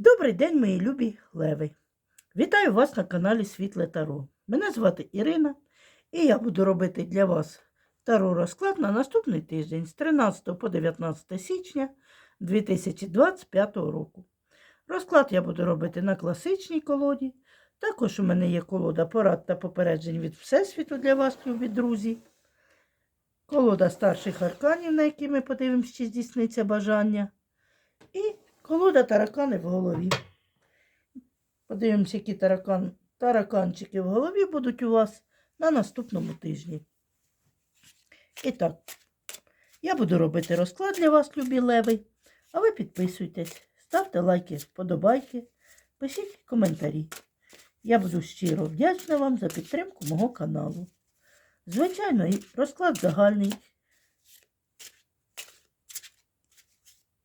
Добрий день, мої любі леви! Вітаю вас на каналі Світле Таро. Мене звати Ірина, і я буду робити для вас таро розклад на наступний тиждень з 13 по 19 січня 2025 року. Розклад я буду робити на класичній колоді. Також у мене є колода порад та попереджень від Всесвіту для вас, любі друзі. Колода старших арканів, на які ми подивимося, чи здійсниться бажання. І колода таракани в голові. Подивимося, які таракан, тараканчики в голові будуть у вас на наступному тижні. І так, я буду робити розклад для вас, любі леви. А ви підписуйтесь, ставте лайки, вподобайки, пишіть коментарі. Я буду щиро вдячна вам за підтримку мого каналу. Звичайно, розклад загальний.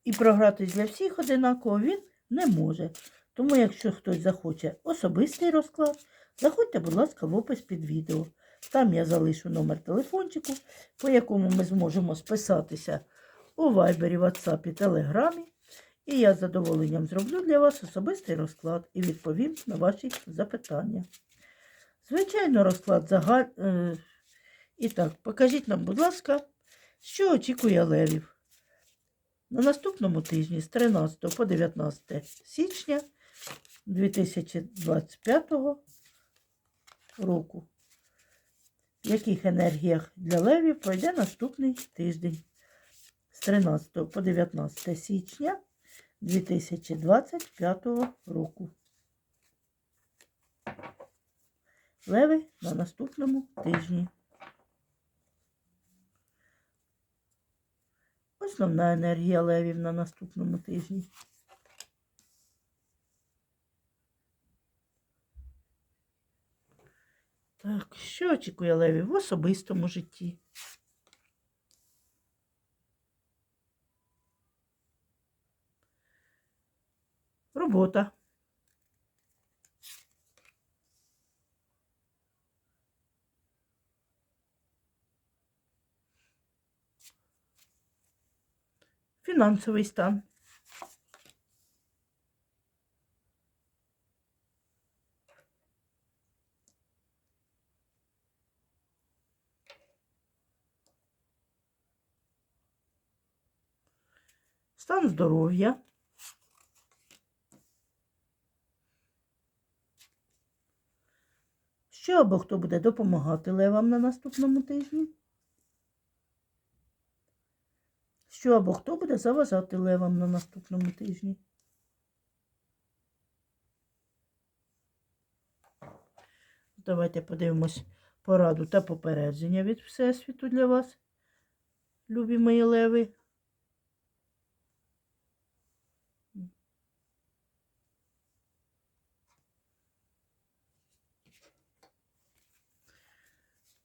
І програтись для всіх одинаково він не може. Тому, якщо хтось захоче особистий розклад, заходьте, будь ласка, в опис під відео. Там я залишу номер телефончику, по якому ми зможемо списатися у Вайбері, Ватсапі, Телеграмі. І я з задоволенням зроблю для вас особистий розклад і відповім на ваші запитання. Звичайно, розклад загаль... е, І так, покажіть нам, будь ласка, що очікує левів. На наступному тижні з 13 по 19 січня 2025 року. В яких енергіях для левів пройде наступний тиждень з 13 по 19 січня 2025 року. Леви на наступному тижні. Основна енергія левів на наступному тижні. Так, що очікує левів в особистому житті? Робота. Фінансовий стан. Стан здоров'я. Що або хто буде допомагати левам на наступному тижні? Що або хто буде заважати левам на наступному тижні? Давайте подивимось пораду та попередження від Всесвіту для вас, любі мої леви.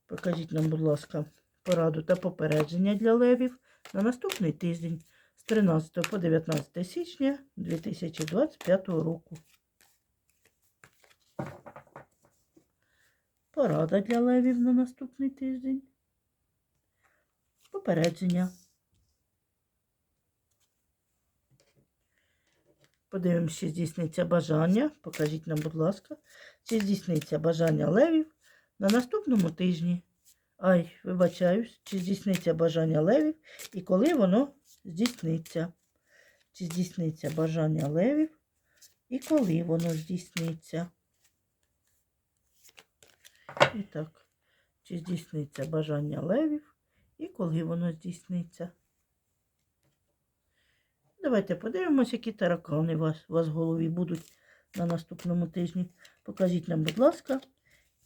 Покажіть нам, будь ласка, пораду та попередження для левів на наступний тиждень з 13 по 19 січня 2025 року. Порада для левів на наступний тиждень. Попередження. Подивимося, чи здійсниться бажання. Покажіть нам, будь ласка, чи здійсниться бажання левів на наступному тижні. Ай, вибачаюсь, чи здійсниться бажання левів і коли воно здійсниться. Чи здійсниться бажання левів і коли воно здійсниться. І так, чи здійсниться бажання левів і коли воно здійсниться. Давайте подивимося, які таракани у вас, у вас в голові будуть на наступному тижні. Покажіть нам, будь ласка,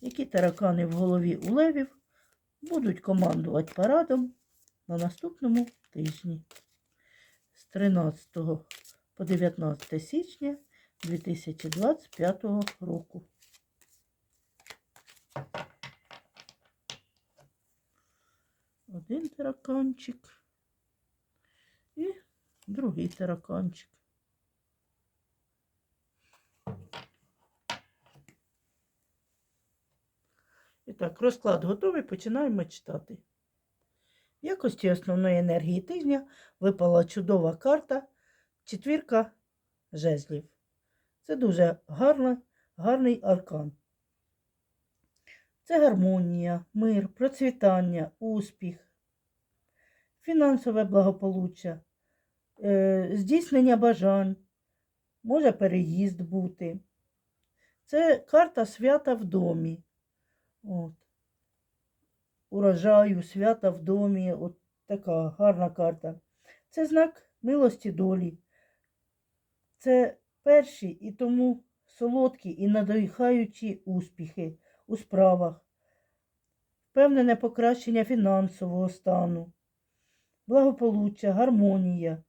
які таракани в голові у левів будуть командувати парадом на наступному тижні з 13 по 19 січня 2025 року. Один тараканчик і другий тараканчик. Так, розклад готовий, починаємо читати. В якості основної енергії тижня випала чудова карта четвірка жезлів. Це дуже гарна, гарний аркан. Це гармонія, мир, процвітання, успіх, фінансове благополуччя, е, здійснення бажань, може переїзд бути. Це карта свята в домі. От. Урожаю, свята в домі. От така гарна карта. Це знак милості долі. Це перші і тому солодкі і надихаючі успіхи у справах, впевнене покращення фінансового стану, благополуччя, гармонія.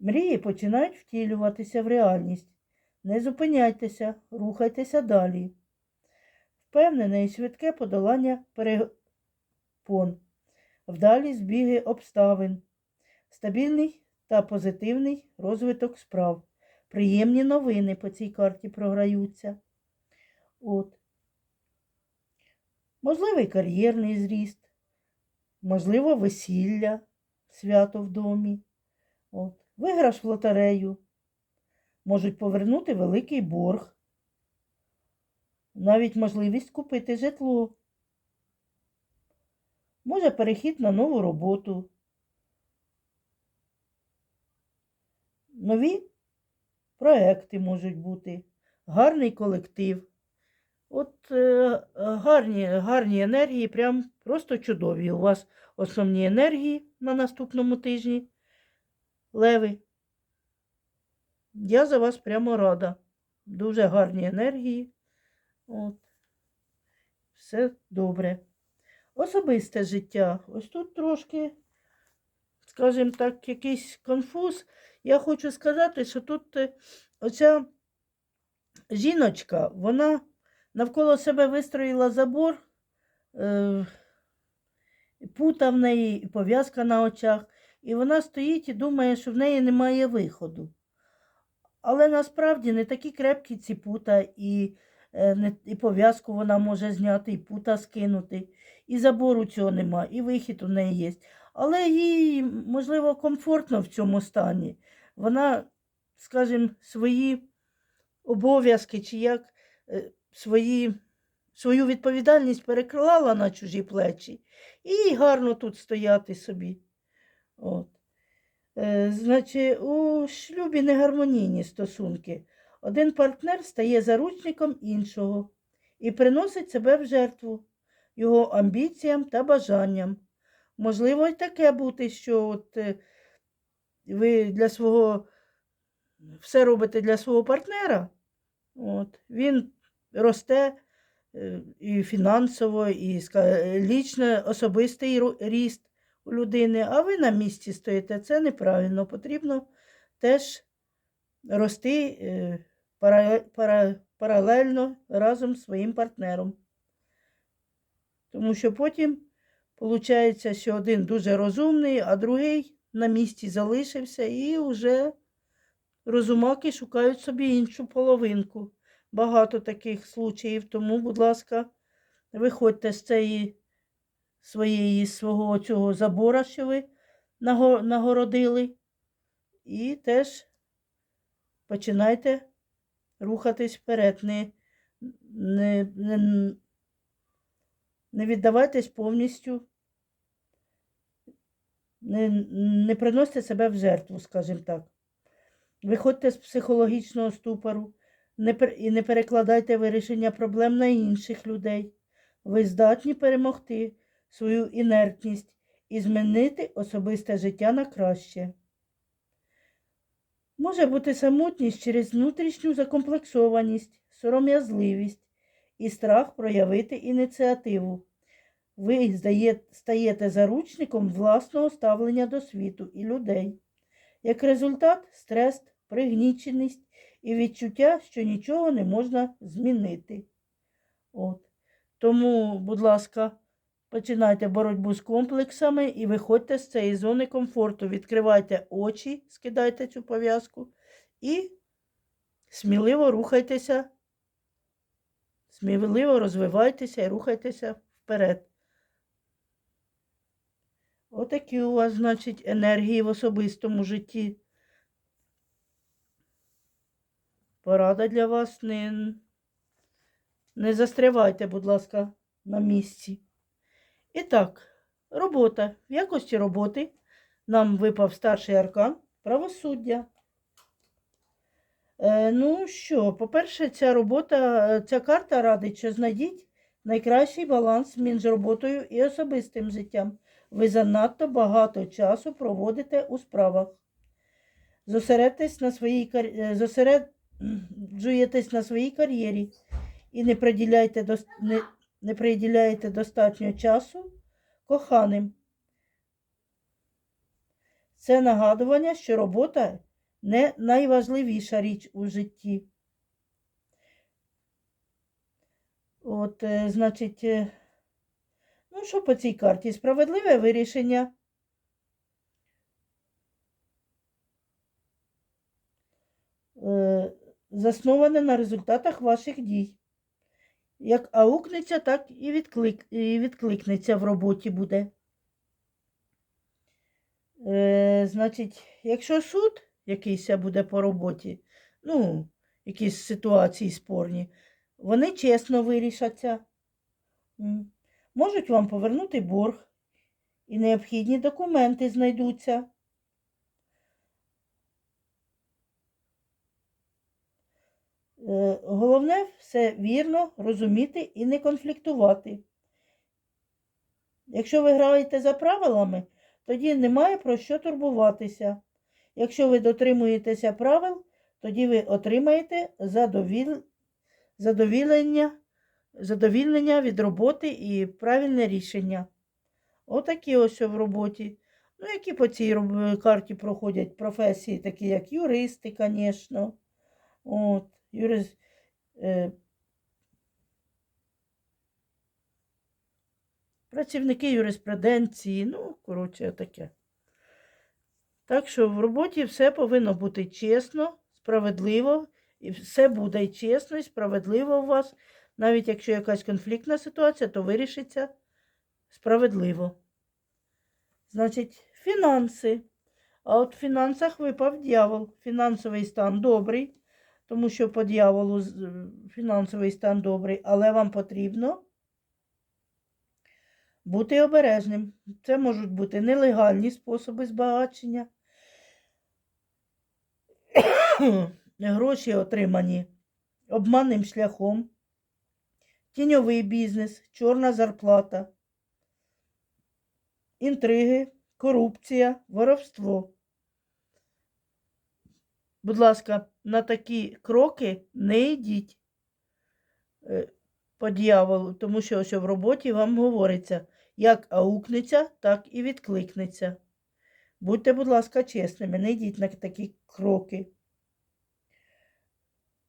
Мрії починають втілюватися в реальність. Не зупиняйтеся, рухайтеся далі. Впевнене і швидке подолання перепон, вдалі збіги обставин, стабільний та позитивний розвиток справ. Приємні новини по цій карті програються. От. Можливий кар'єрний зріст, можливо, весілля, свято в домі. От. Виграш в лотерею. Можуть повернути великий борг. Навіть можливість купити житло. Може перехід на нову роботу. Нові проекти можуть бути, гарний колектив. От е, гарні, гарні енергії, прям просто чудові. У вас основні енергії на наступному тижні. Леви. Я за вас прямо рада. Дуже гарні енергії. От. Все добре. Особисте життя. Ось тут трошки, скажімо так, якийсь конфуз. Я хочу сказати, що тут е, оця жіночка, вона навколо себе вистроїла забор, е, пута в неї, і пов'язка на очах, і вона стоїть і думає, що в неї немає виходу. Але насправді не такі крепкі ці пута, і, і пов'язку вона може зняти, і пута скинути, і забору цього нема, і вихід у неї є. Але їй, можливо, комфортно в цьому стані. Вона, скажімо, свої обов'язки чи як е, свої, свою відповідальність переклала на чужі плечі і їй гарно тут стояти собі. От. Е, Значить, у шлюбі негармонійні стосунки. Один партнер стає заручником іншого і приносить себе в жертву його амбіціям та бажанням. Можливо, й таке бути, що от е, ви для свого все робите для свого партнера. От, Він росте е, і фінансово, і лічно особистий ріст у людини, а ви на місці стоїте. Це неправильно. Потрібно теж рости е, паралельно разом з своїм партнером. Тому що потім виходить, що один дуже розумний, а другий на місці залишився і вже розумаки шукають собі іншу половинку. Багато таких случаїв, тому, будь ласка, виходьте з цієї своєї свого цього забора, що ви нагородили, і теж починайте рухатись вперед. Не, не, не, не віддавайтесь повністю, не, не приносьте себе в жертву, скажімо так. Виходьте з психологічного ступору не, і не перекладайте вирішення проблем на інших людей. Ви здатні перемогти свою інертність і змінити особисте життя на краще. Може бути самотність через внутрішню закомплексованість, сором'язливість і страх проявити ініціативу. Ви стаєте заручником власного ставлення до світу і людей. Як результат, стрес, пригніченість і відчуття, що нічого не можна змінити. От. Тому, будь ласка, починайте боротьбу з комплексами і виходьте з цієї зони комфорту. Відкривайте очі, скидайте цю пов'язку і сміливо рухайтеся, сміливо розвивайтеся і рухайтеся вперед. Отакі у вас, значить, енергії в особистому житті. порада для вас. Не, не застрявайте, будь ласка, на місці. І так, робота. В якості роботи нам випав старший аркан правосуддя. Е, ну що, по-перше, ця робота, е, ця карта радить, що знайдіть найкращий баланс між роботою і особистим життям. Ви занадто багато часу проводите у справах. Зосередьтесь на своїй кар- е, на своїй кар'єрі і не приділяйте, дос- не, не приділяєте достатньо часу коханим. Це нагадування, що робота не найважливіша річ у житті. От, е, значить, е, ну що по цій карті? Справедливе вирішення. Е, Засноване на результатах ваших дій. Як аукнеться, так і, відклик, і відкликнеться в роботі буде. Е, значить, якщо суд якийсь буде по роботі, ну, якісь ситуації спорні, вони чесно вирішаться. Можуть вам повернути борг, і необхідні документи знайдуться. Головне все вірно розуміти і не конфліктувати. Якщо ви граєте за правилами, тоді немає про що турбуватися. Якщо ви дотримуєтеся правил, тоді ви отримаєте задовіл... задовілення, задовільнення від роботи і правильне рішення. Отакі ось в роботі. Ну, які по цій карті проходять професії, такі як юристи, звісно. От, юрист, е, працівники юриспруденції, ну, коротше, таке. Так що в роботі все повинно бути чесно, справедливо, і все буде чесно, і справедливо у вас. Навіть якщо якась конфліктна ситуація, то вирішиться справедливо. Значить, фінанси. А от в фінансах випав дьявол. Фінансовий стан добрий, тому що по дьяволу е, фінансовий стан добрий, але вам потрібно бути обережним. Це можуть бути нелегальні способи збагачення, гроші отримані обманним шляхом, тіньовий бізнес, чорна зарплата, інтриги, корупція, воровство. Будь ласка, на такі кроки не йдіть е, по дьяволу, тому що ось в роботі вам говориться, як аукнеться, так і відкликнеться. Будьте, будь ласка, чесними, не йдіть на такі кроки.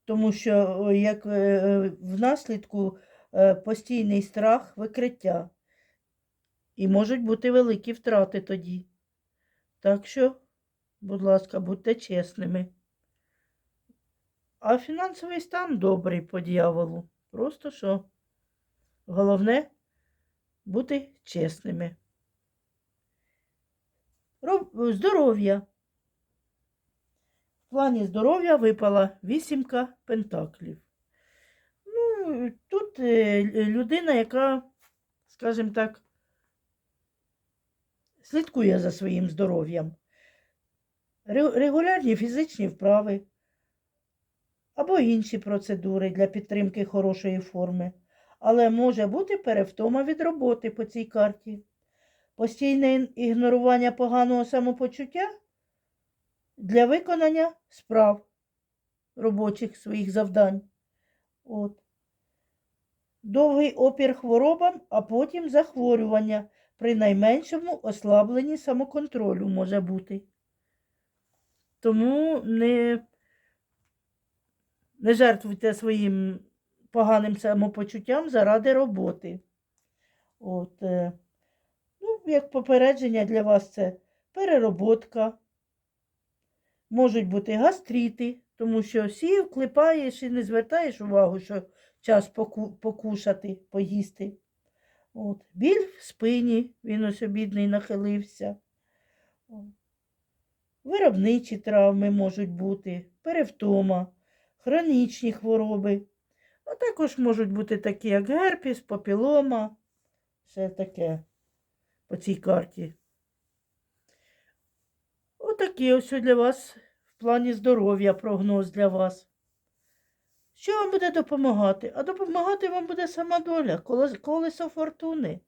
Тому що як е, внаслідку е, постійний страх викриття. І можуть бути великі втрати тоді. Так що, будь ласка, будьте чесними. А фінансовий стан добрий по дьяволу. Просто що? Головне бути чесними. Здоров'я. В плані здоров'я випала вісімка пентаклів. Ну, тут е, людина, яка, скажімо так, слідкує за своїм здоров'ям. Регулярні фізичні вправи або інші процедури для підтримки хорошої форми. Але може бути перевтома від роботи по цій карті. Постійне ігнорування поганого самопочуття для виконання справ робочих своїх завдань. От. Довгий опір хворобам, а потім захворювання при найменшому ослабленні самоконтролю може бути. Тому не, не жертвуйте своїм поганим самопочуттям заради роботи. От, е, ну, як попередження для вас це перероботка. Можуть бути гастрити, тому що сів, клепаєш і не звертаєш увагу, що час поку- покушати, поїсти. От. Біль в спині, він ось бідний нахилився. Виробничі травми можуть бути, перевтома, хронічні хвороби. А також можуть бути такі, як герпіс, папілома, все таке по цій карті. Отакий ось для вас в плані здоров'я прогноз для вас. Що вам буде допомагати? А допомагати вам буде сама доля, колесо фортуни.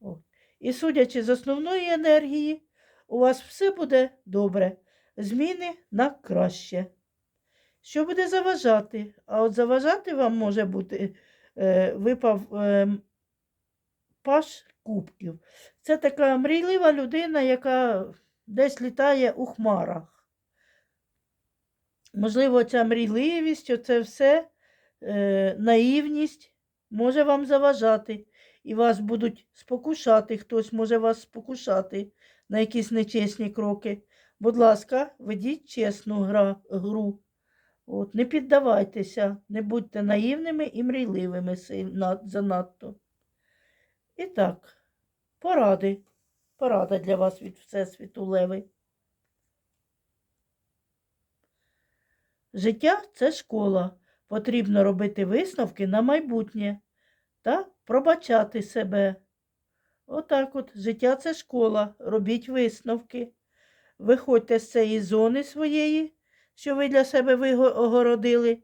О. І судячи з основної енергії, у вас все буде добре. Зміни на краще. Що буде заважати? А от заважати вам може бути, е, випав е, паш кубків. Це така мрійлива людина, яка десь літає у хмарах. Можливо, ця мрійливість, оце все, е, наївність може вам заважати. І вас будуть спокушати, хтось може вас спокушати на якісь нечесні кроки. Будь ласка, ведіть чесну гра, гру. От, не піддавайтеся, не будьте наївними і мрійливими занадто. І так, поради. Порада для вас від Всесвіту Леви. Життя це школа. Потрібно робити висновки на майбутнє та пробачати себе. Отак от, життя це школа. Робіть висновки. Виходьте з цієї зони своєї, що ви для себе виго- огородили.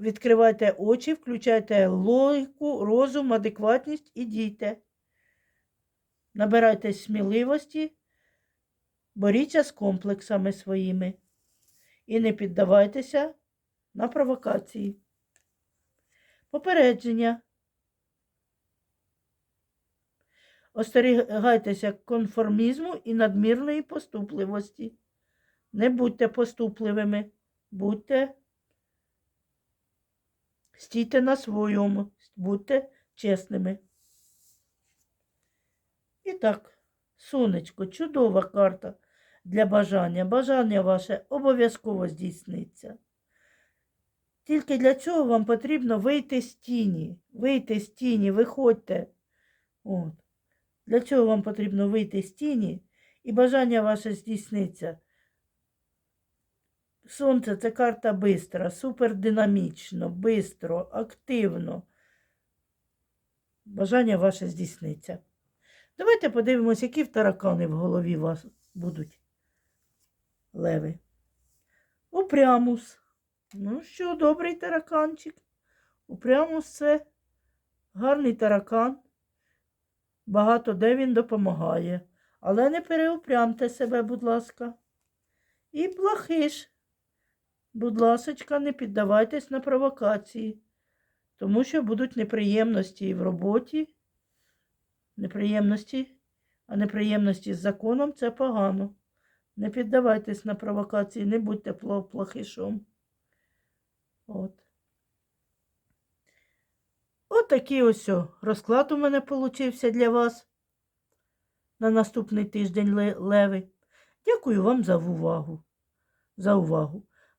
Відкривайте очі, включайте логіку, розум, адекватність і дійте. Набирайтесь сміливості, боріться з комплексами своїми і не піддавайтеся на провокації. Попередження. Остерігайтеся конформізму і надмірної поступливості. Не будьте поступливими, будьте, стійте на своєму, будьте чесними. І так, сонечко, чудова карта для бажання. Бажання ваше обов'язково здійсниться. Тільки для цього вам потрібно вийти з тіні. Вийти з тіні, виходьте. От. Для цього вам потрібно вийти з тіні, і бажання ваше здійсниться. Сонце це карта бистра, супердинамічно, бистро, активно. Бажання ваше здійсниться. Давайте подивимось, які в таракани в голові у вас будуть леви. Упрямус. Ну що, добрий тараканчик. Упрямус це гарний таракан. Багато де він допомагає. Але не переупрямте себе, будь ласка. І плахиш. Будь ласочка, не піддавайтесь на провокації, тому що будуть неприємності і в роботі. Неприємності, а неприємності з законом це погано. Не піддавайтесь на провокації, не будьте плохишом. От. От такий ось розклад у мене получився для вас на наступний тиждень леви. Дякую вам за увагу. За увагу.